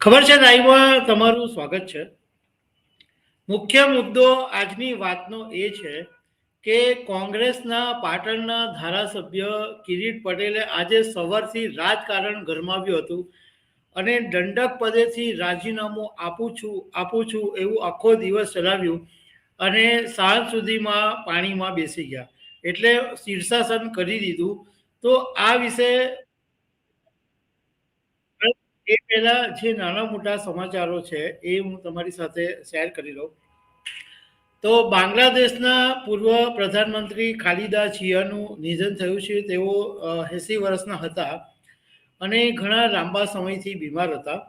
ખબર છે લાઈવમાં તમારું સ્વાગત છે. મુખ્ય મુદ્દો આજની વાતનો એ છે કે કોંગ્રેસના પાટણના ધારાસભ્ય કિરીટ પટેલે આજે સવારથી રાજકારણ ગરમાવ્યું હતું અને દંડક પદેથી રાજીનામું આપું છું આપું છું એવું આખો દિવસ ચલાવ્યું અને સાંજ સુધીમાં પાણીમાં બેસી ગયા. એટલે શીર્ષાસન કરી દીધું. તો આ વિશે એ પહેલા જે નાના મોટા સમાચારો છે, એ હું તમારી સાથે શેર કરી લઉં. તો બાંગ્લાદેશના પૂર્વ પ્રધાનમંત્રી ખાલિદા જિયાનું નિધન થયું છે. તેઓ એંસી વર્ષના હતા અને ઘણા લાંબા સમયથી બીમાર હતા.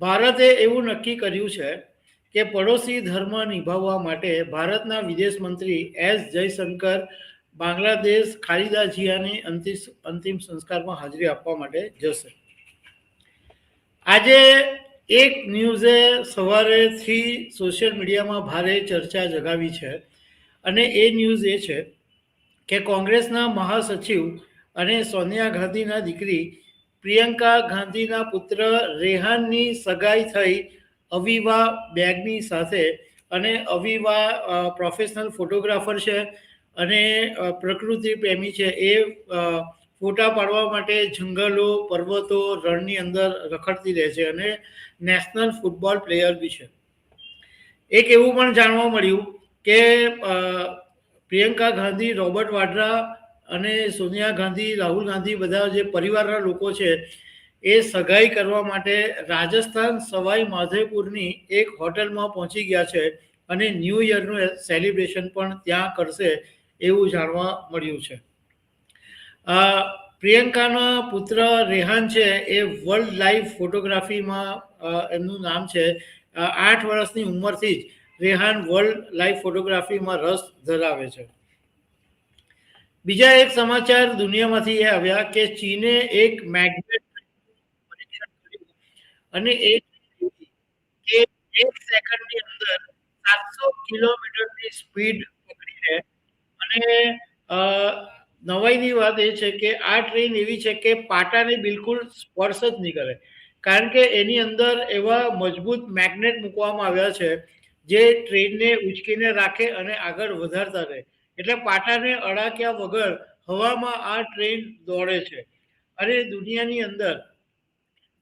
ભારતે એવું નક્કી કર્યું છે કે પડોશી ધર્મ નિભાવવા માટે ભારતના વિદેશ મંત્રી એસ જયશંકર બાંગ્લાદેશ ખાલિદા જિયાની અંતિમ અંતિમ સંસ્કારમાં હાજરી આપવા માટે જશે. આજે એક ન્યૂઝે સવારેથી સોશિયલ મીડિયામાં ભારે ચર્ચા જગાવી છે અને એ ન્યૂઝ એ છે કે કોંગ્રેસના મહાસચિવ અને સોનિયા ગાંધીના દીકરી પ્રિયંકા ગાંધીના પુત્ર રેહાનની સગાઈ થઈ અવિવા બેગની સાથે અને અવિવા પ્રોફેશનલ ફોટોગ્રાફર છે અને પ્રકૃતિ પ્રેમી છે એ ફોટા પાડવા માટે જંગલો, પર્વતો, રણની અંદર રખડતી રહે છે અને નેશનલ ફૂટબોલ પ્લેયર બી છે. એક એવું પણ જાણવા મળ્યું કે પ્રિયંકા ગાંધી, રોબર્ટ વાડ્રા અને સોનિયા ગાંધી, રાહુલ ગાંધી બધા જે પરિવારના લોકો છે, એ સગાઈ કરવા માટે રાજસ્થાન સવાઈ માધેપુરની એક હોટલમાં પહોંચી ગયા છે અને ન્યૂ યરનું સેલિબ્રેશન પણ ત્યાં કરશે એવું જાણવા મળ્યું છે. પ્રિયંકાના પુત્ર રેહાન છે, એ વર્લ્ડ લાઈફ ફોટોગ્રાફીમાં એમનું નામ છે. આઠ વર્ષની ઉંમરથી જ રેહાન વર્લ્ડ લાઈફ ફોટોગ્રાફીમાં રસ ધરાવે છે. બીજા એક સમાચાર દુનિયામાંથી એ આવ્યા કે ચીને એક મેગ્નેટ અને એક સેકન્ડની અંદર સાતસો કિલોમીટરની સ્પીડ પકડીને અને નવાઈની વાત એ છે કે આ ટ્રેન એવી છે કે પાટાને બિલકુલ સ્પર્શ જ નહીં કરે. કારણ કે એની અંદર એવા મજબૂત મેગ્નેટ મૂકવામાં આવ્યા છે જે ટ્રેનને ઉચકીને રાખે અને આગળ વધારતા રહે. એટલે પાટાને અડાક્યા વગર હવામાં આ ટ્રેન દોડે છે. અને દુનિયાની અંદર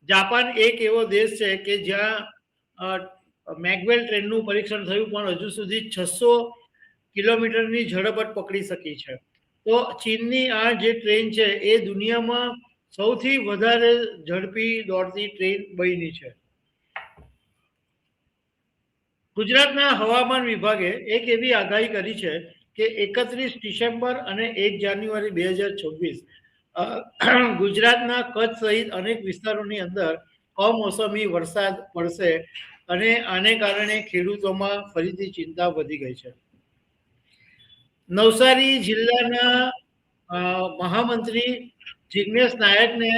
જાપાન એક એવો દેશ છે કે જ્યાં મેગવેલ ટ્રેનનું પરીક્ષણ થયું પણ હજુ સુધી છસો કિલોમીટરની ઝડપ જ પકડી શકી છે. તો ચીનની આ જે ટ્રેન છે, એ દુનિયામાં સૌથી વધારે ઝડપી દોડતી ટ્રેન બની છે. ગુજરાતના હવામાન વિભાગે એક એવી આગાહી કરી છે કે એકત્રીસ ડિસેમ્બર અને એક જાન્યુઆરી બે હજાર છવ્વીસ ગુજરાતના કચ્છ સહિત અનેક વિસ્તારોની અંદર કમોસમી વરસાદ પડશે અને આને કારણે ખેડૂતોમાં ફરીથી ચિંતા વધી ગઈ છે. નવસારી જિલ્લાના મહામંત્રી જિગ્નેશ નાયકને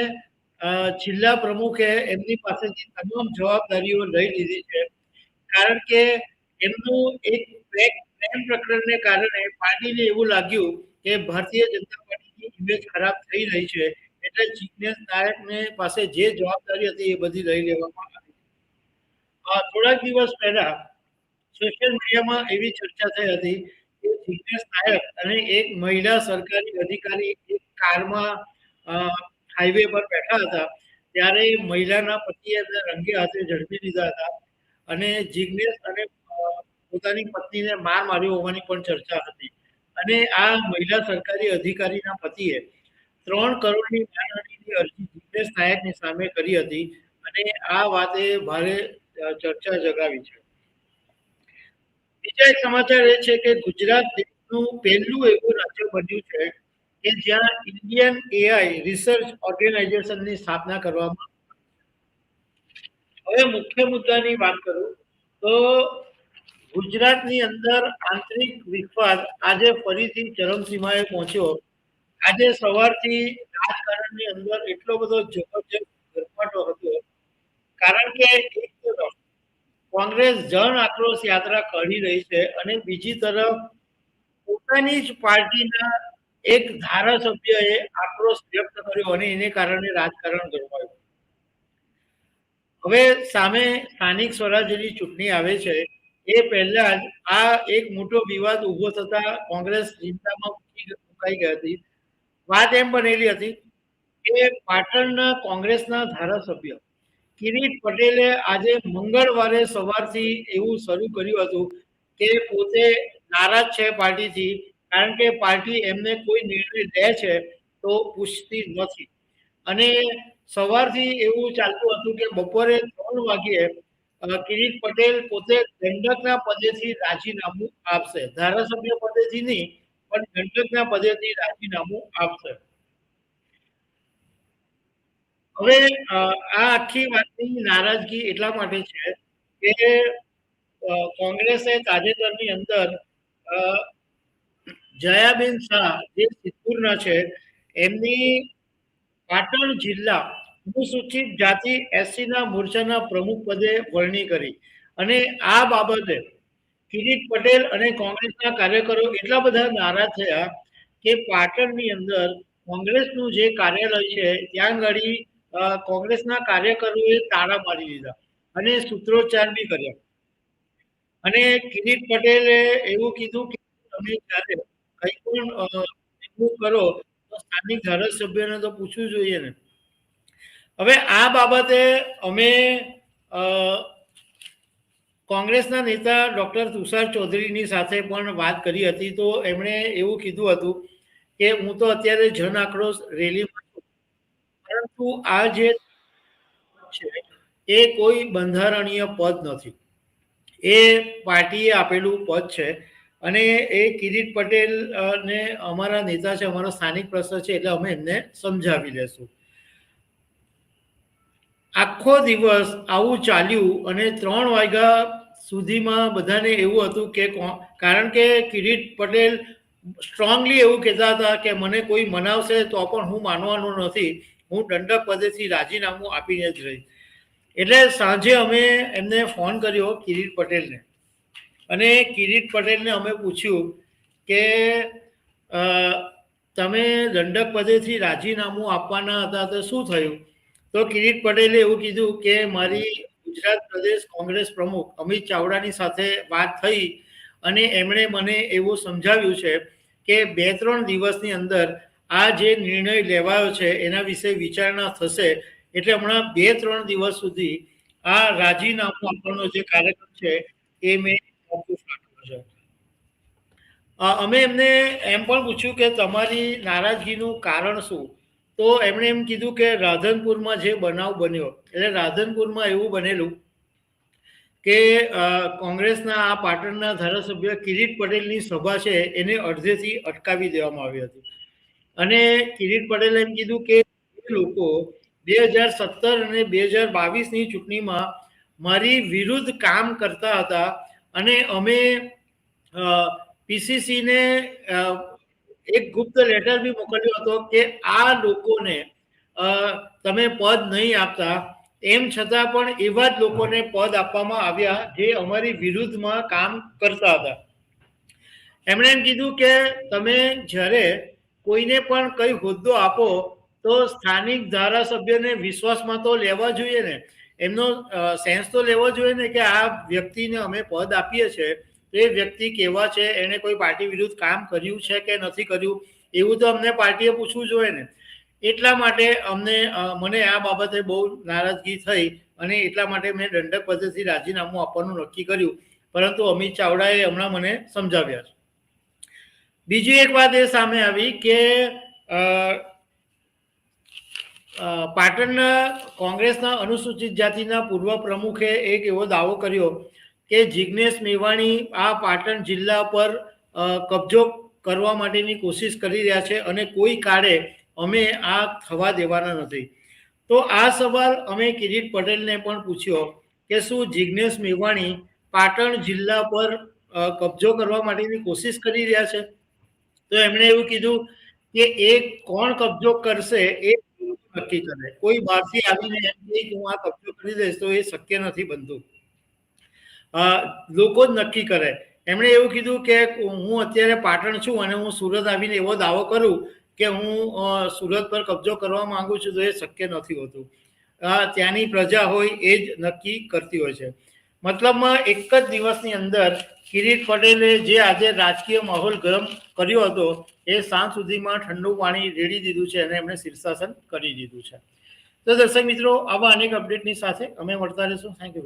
જિલ્લા પ્રમુખે એમની પાસેથી તમામ જવાબદારીઓ લઈ લીધી છે. કારણ કે એમનું એક પ્રેમ પ્રકરણને કારણે પાર્ટીને એવું લાગ્યું કે ભારતીય જનતા પાર્ટીની ઇમેજ ખરાબ થઈ રહી છે, એટલે જિગ્નેશ નાયકને પાસે જે જવાબદારી હતી એ બધી લઈ લેવામાં આવી. થોડાક દિવસ પહેલા સોશિયલ મીડિયામાં એવી ચર્ચા થઈ હતી અને એક મહિલા સરકારી અધિકારી એક કારમાં હાઈવે પર બેઠા હતા. ત્યારે મહિલાના પતિએ રંગે હાથે ઝડપી લીધા હતા અને જિગ્નેશ અને પોતાની પત્નીને માર માર્યો હોવાની પણ ચર્ચા હતી. અને આ મહિલા સરકારી અધિકારીના પતિએ ત્રણ કરોડની માનહાનિની અરજી જિગ્નેશ નાયકની સામે કરી હતી અને આ વાતે ભારે ચર્ચા જગાવી છે. બીજા સમાચાર એ છે કે ગુજરાત દેશનું પહેલું એવું રાજ્ય બન્યું છે કે જ્યાં ઇન્ડિયન એઆઈ રિસર્ચ ઓર્ગેનાઇઝેશનની સ્થાપના કરવામાં હવે મુખ્ય મુદ્દાની વાત કરું તો ગુજરાતની અંદર આંતરિક વિખવાદ આજે ફરીથી ચરમસીમાએ પહોંચ્યો. આજે સવારથી રાજકારણની અંદર એટલો બધો જબરજસ્ત ગરમાટો હતો. કારણ કે એક કોંગ્રેસ જન આક્રોશ યાત્રા કરી રહી છે અને બીજી તરફ પોતાની જ પાર્ટીના એક ધારાસભ્યએ આક્રોશ વ્યક્ત કર્યો અને એને કારણે રાજકારણ ગરમાયું. હવે સામે સ્થાનિક સ્વરાજ્યની ચૂંટણી આવે છે, એ પહેલા જ આ એક મોટો વિવાદ ઊભો થતા કોંગ્રેસ ચિંતામાં હતી. વાત એમ બનેલી હતી કે પાટણના કોંગ્રેસના ધારાસભ્ય કિરીટ પટેલે આજે મંગળવારે સવારથી એવું શરૂ કર્યું હતું કે પોતે નારાજ છે પાર્ટીથી, કારણ કે પાર્ટી એમને કોઈ નિર્ણય લે છે તો પૂછતી નથી. અને સવારથી એવું ચાલતું હતું કે બપોરે ત્રણ વાગ્યે કિરીટ પટેલ પોતે દંડકના પદેથી રાજીનામું આપશે. ધારાસભ્ય પદેથી નહીં, પણ દંડકના પદેથી રાજીનામું આપશે. હવે આ આખી વાતની નારાજગી એટલા માટે છે કે કોંગ્રેસે તાજેતરની અંદર જયાબેન શાહ જે સિદ્ધપુરના છે, એમની પાટણ જિલ્લા અનુસૂચિત જાતિ એસસીના મોરચાના પ્રમુખ પદે વરણી કરી. અને આ બાબતે કિરીટ પટેલ અને કોંગ્રેસના કાર્યકરો એટલા બધા નારાજ થયા કે પાટણની અંદર કોંગ્રેસનું જે કાર્યાલય છે, ત્યાં આગળ કોંગ્રેસના કાર્યકરોએ તાળા મારી દીધા અને સૂત્રોચ્ચાર બી કર્યા. અને કિરીટ પટેલે એવું કીધું કે તમે જ્યારે કંઈ પણ કરો, તો સ્થાનિક ધારાસભ્યને તો પૂછવું જોઈએ ને. હવે આ બાબતે અમે કોંગ્રેસના નેતા ડૉક્ટર તુષાર ચૌધરીની સાથે પણ વાત કરી હતી. તો એમણે એવું કીધું હતું કે હું તો અત્યારે જન આક્રોશ રેલીમાં પરંતુ આ જે છે, એ કોઈ બંધારણીય પદ નથી. એ પાર્ટીએ આપેલું પદ છે અને એ કિરીટ પટેલ ને અમારા નેતા છે, અમારો સ્થાનિક પ્રશ્ન છે, એટલે અમે એમને સમજાવી લેશું. આખો દિવસ આવું ચાલ્યું અને ત્રણ વાગ્યા સુધીમાં બધાને એવું હતું કે, કારણ કે કિરીટ પટેલ સ્ટ્રોંગલી એવું કહેતા હતા કે, મને કોઈ મનાવશે તો પણ હું માનવાનો નથી. હું દંડક પદેથી રાજીનામું આપીને જ રહીશ. એટલે સાંજે અમે એમને ફોન કર્યો કિરીટ પટેલને. અને કિરીટ પટેલને અમે પૂછ્યું કે તમે દંડક પદેથી રાજીનામું આપવાના હતા તો શું થયું? તો કિરીટ પટેલે એવું કીધું કે, મારી ગુજરાત પ્રદેશ કોંગ્રેસ પ્રમુખ અમિત ચાવડાની સાથે વાત થઈ અને એમણે મને એવું સમજાવ્યું છે કે બે ત્રણ દિવસની અંદર આ જે નિર્ણય લેવાયો છે, એના વિશે વિચારણા થશે, એટલે હમણાં બે ત્રણ દિવસ સુધી આ રાજીનામું આપવાનો જે કાર્યક્રમ છે, એ મેં છે. અમે એમને એમ પણ પૂછ્યું કે તમારી નારાજગીનું કારણ શું? તો એમણે એમ કીધું કે રાધનપુરમાં જે બનાવ બન્યો, એટલે રાધનપુરમાં એવું બનેલું કે કોંગ્રેસના આ પાટણના ધારાસભ્ય કિરીટ પટેલની સભા છે, એને અડધેથી અટકાવી દેવામાં આવી હતી. અને કિરીટ પટેલે એમ કીધું કે લોકો બે હજાર સત્તર અને બે હજાર બાવીસની ચૂંટણીમાં મારી વિરુદ્ધ કામ કરતા હતા અને અમે પીસીસીને એક ગુપ્ત લેટર બી મોકલ્યો હતો કે આ લોકોને તમે પદ નહીં આપતા. એમ છતાં પણ એવા જ લોકોને પદ આપવામાં આવ્યા જે અમારી વિરુદ્ધમાં કામ કરતા હતા. એમણે એમ કીધું કે તમે જ્યારે કોઈને પણ કઈ હોદ્દો આપો, તો સ્થાનિક ધારાસભ્યને વિશ્વાસમાં તો લેવા જોઈએ ને. એમનો સેન્સ તો લેવો જોઈએ ને કે આ વ્યક્તિને અમે પદ આપીએ છીએ એ વ્યક્તિ કેવા છે, એણે કોઈ પાર્ટી વિરુદ્ધ કામ કર્યું છે કે નથી કર્યું, એવું તો અમને પાર્ટીએ પૂછવું જોઈએ ને. એટલા માટે અમને મને આ બાબતે બહુ નારાજગી થઈ અને એટલા માટે મેં દંડક પદ્ધતિથી રાજીનામું આપવાનું નક્કી કર્યું. પરંતુ અમિત ચાવડાએ હમણાં મને સમજાવ્યા છે. બીજી એક વાત એ સામે આવી કે પાટણના કોંગ્રેસના અનુસૂચિત જાતિના પૂર્વ પ્રમુખે એક એવો દાવો કર્યો કે જિજ્ઞેશ મેવાણી આ પાટણ જિલ્લા પર કબજો કરવા માટેની કોશિશ કરી રહ્યા છે અને કોઈ કાળે અમે આ થવા દેવાના નથી. તો આ સવાલ અમે કિરીટ પટેલને પણ પૂછ્યો કે શું જિજ્ઞેશ મેવાણી પાટણ જિલ્લા પર કબજો કરવા માટેની કોશિશ કરી રહ્યા છે? તો એમણે એવું કીધું કે એ કોણ કબજો કરશે એ નક્કી કરે. કોઈ બહારથી આવીને એમ કહે કે હું આ કબજો કરી દઈશ તો એ શક્ય નથી બનતું. લોકો જ નક્કી કરે. એમણે એવું કીધું કે હું અત્યારે પાટણ છું અને હું સુરત આવીને એવો દાવો કરું કે હું સુરત પર કબજો કરવા માંગુ છું તો એ શક્ય નથી હોતું. ત્યાંની પ્રજા હોય એ જ નક્કી કરતી હોય છે. મતલબમાં એક જ દિવસની અંદર કિરીટ પટેલે જે આજે રાજકીય માહોલ ગરમ કર્યો હતો, એ સાંજ સુધીમાં ઠંડુ પાણી રેડી દીધું છે અને એમણે શીર્ષાસન કરી દીધું છે. તો દર્શક મિત્રો, આવા અનેક અપડેટની સાથે અમે મળતા રહીશું. Thank you